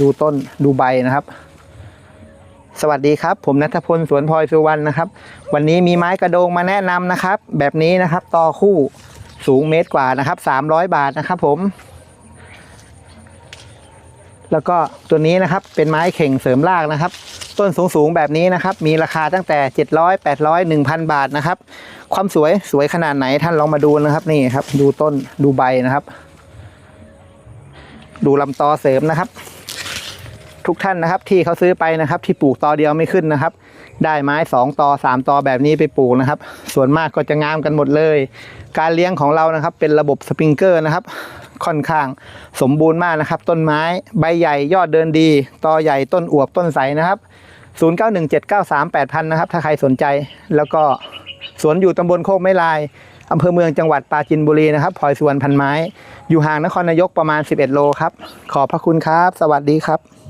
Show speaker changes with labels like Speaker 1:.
Speaker 1: ดูต้นดูใบนะครับ สวัสดีครับ ผมนัทพลสวนพลอยสุวรรณนะครับ วันนี้มีไม้กระโดงมาแนะนำนะครับ แบบนี้นะครับต่อคู่สูงเมตรกว่านะครับ 300 บาทนะครับ ผม แล้วก็ตัวนี้นะครับเป็นไม้เข่งเสริมรากนะครับ ต้นสูงๆแบบนี้นะครับ มีราคาตั้งแต่ 700 800 1,000 บาทนะครับ ความสวยสวยขนาดไหนท่านลองมาดูนะครับ นี่ครับ ดูต้นดูใบนะครับ ดูลำตอเสริมนะครับ ทุกท่านนะครับ ที่เขาซื้อไปนะครับ ที่ปลูกตอเดียวไม่ขึ้นนะครับ ได้ไม้สองตอสามตอแบบนี้ไปปลูกนะครับ ส่วนมากก็จะงามกันหมดเลย การเลี้ยงของเรานะครับ เป็นระบบสปริงเกอร์นะครับ ค่อนข้างสมบูรณ์มากนะครับ ต้นไม้ใบใหญ่ยอดเดินดีตอใหญ่ต้นอวบต้นใสนะครับ 0917938000 นะครับ ถ้าใครสนใจแล้วก็สวนอยู่ตำบลโคกไม้ลายอำเภอเมืองจังหวัดปราจินบุรีนะครับพลอยสวนพันไม้ อยู่ห่างนครนายกประมาณ 11 โลครับ ขอบพระคุณครับ สวัสดีครับ